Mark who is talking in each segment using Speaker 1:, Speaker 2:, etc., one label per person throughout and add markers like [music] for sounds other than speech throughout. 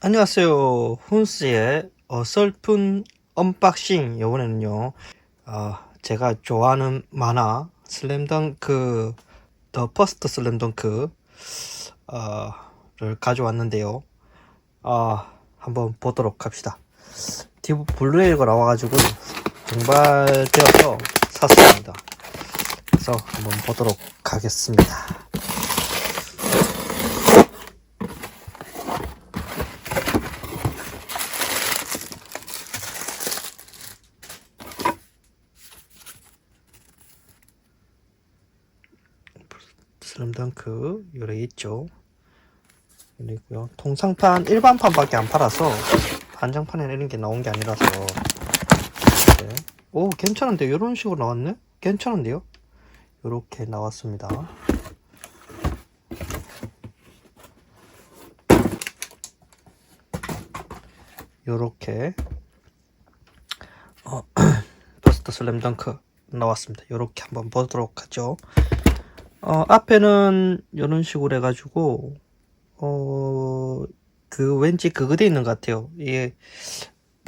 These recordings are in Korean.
Speaker 1: 안녕하세요. 훈스의 어설픈 언박싱. 이번에는요, 어, 제가 좋아하는 만화, 슬램덩크, 더 퍼스트 슬램덩크, 어, 를 가져왔는데요. 어, 한번 보도록 합시다. 디브 블루레이가 나와가지고 증발되어서 샀습니다. 그래서 한번 보도록 하겠습니다. 슬램덩크 요래 있죠. 그리고요. 통상판 일반판밖에 안 팔아서 한정판에 이런 게 나온 게 아니라서 네. 오 괜찮은데 이런 식으로 나왔네? 괜찮은데요? 요렇게 나왔습니다. 요렇게 어, [clears throat] 버스터 슬램덩크 나왔습니다. 요렇게 한번 보도록 하죠. 어, 앞에는 이런 식으로 해가지고, 어, 그 왠지 그거 돼 있는 것 같아요. 이게,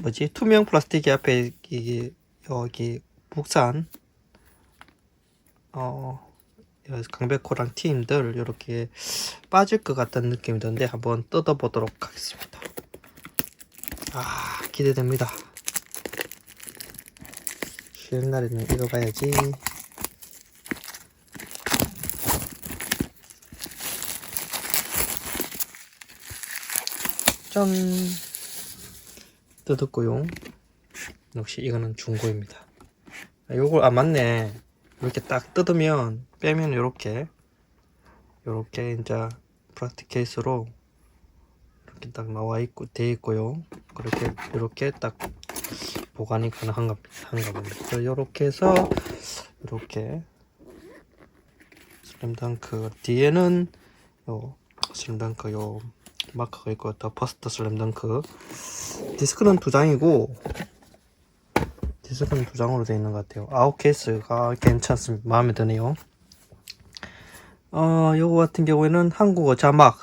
Speaker 1: 뭐지? 투명 플라스틱이 앞에, 이게, 여기, 국산, 어, 강백호랑 팀들, 이렇게 빠질 것 같다는 느낌이 드는데, 한번 뜯어보도록 하겠습니다. 아, 기대됩니다. 쉬는 날에는 읽어봐야지. 짠. 뜯었고요. 역시 이거는 중고입니다. 아, 요걸 아 맞네. 이렇게 딱 뜯으면 빼면 요렇게 요렇게 이제 플라스틱 케이스로 이렇게 딱 나와 있고 돼 있고요. 그렇게 이렇게 딱 보관이 가능한 겁니다 한가 봅니다. 요렇게 해서 이렇게 슬램덩크 뒤에는 요 슬램덩크 요 마크가 있고 더 퍼스트 슬램덩크. 디스크는 두 장이고 디스크는 두 장으로 되어 있는 것 같아요. 아웃 케이스가 괜찮습니다 마음에 드네요. 어 요거 같은 경우에는 한국어 자막.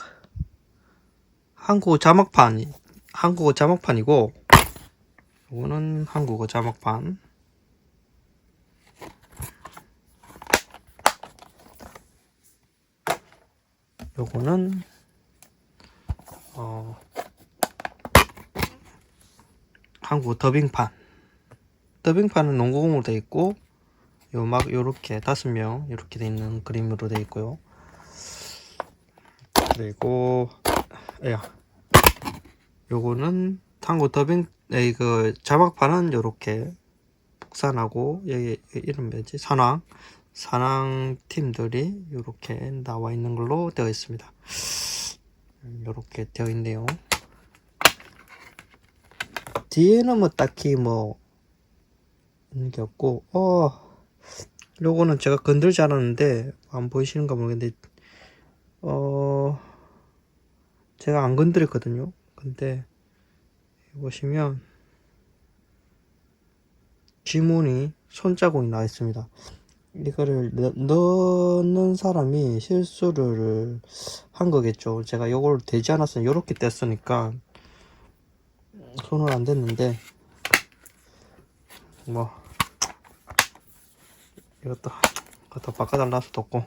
Speaker 1: 한국어 자막판 한국어 자막판이고 요거는 한국어 자막판. 요거는 어, 한국 더빙판. 더빙판은 농구공으로 돼 있고, 요 막 요렇게 다섯 명 이렇게 돼 있는 그림으로 돼 있고요. 그리고 야, 요거는 한국 더빙 에이 그 자막판은 요렇게 북산하고 여기 이름 뭐지 산왕 산왕 팀들이 요렇게 나와 있는 걸로 되어 있습니다. 이렇게 되어 있네요. 뒤에는 뭐 딱히 뭐 있는 게 없고, 어, 요거는 제가 건들지 않았는데 안 보이시는가 모르겠는데, 어, 제가 안 건드렸거든요. 근데 보시면 지문이 손자국이 나와 있습니다. 이거를 넣, 넣는 사람이 실수를 한 거겠죠. 제가 요걸 되지 않았으면 요렇게 뗐으니까 손은 안 댔는데 뭐 이것도 갖다 바꿔달라 할 없고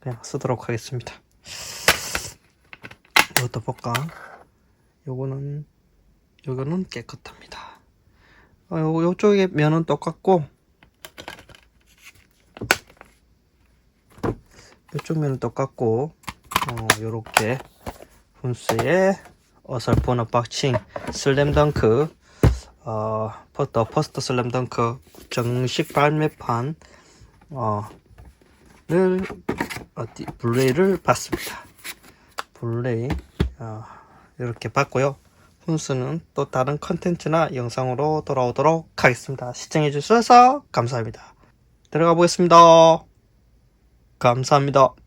Speaker 1: 그냥 쓰도록 하겠습니다. 이것도 볼까? 요거는 요거는 깨끗합니다. 어, 요, 요쪽에 면은 똑같고 이쪽 면은 똑같고 어, 요렇게 훈스의 어설픈 언박싱 슬램덩크 어, 더 퍼스트 슬램덩크 정식 발매판 어, 를 어디 블레이를 봤습니다. 블레이 어, 이렇게 봤고요. 훈스는 또 다른 컨텐츠나 영상으로 돌아오도록 하겠습니다. 시청해 주셔서 감사합니다. 들어가 보겠습니다. 감사합니다.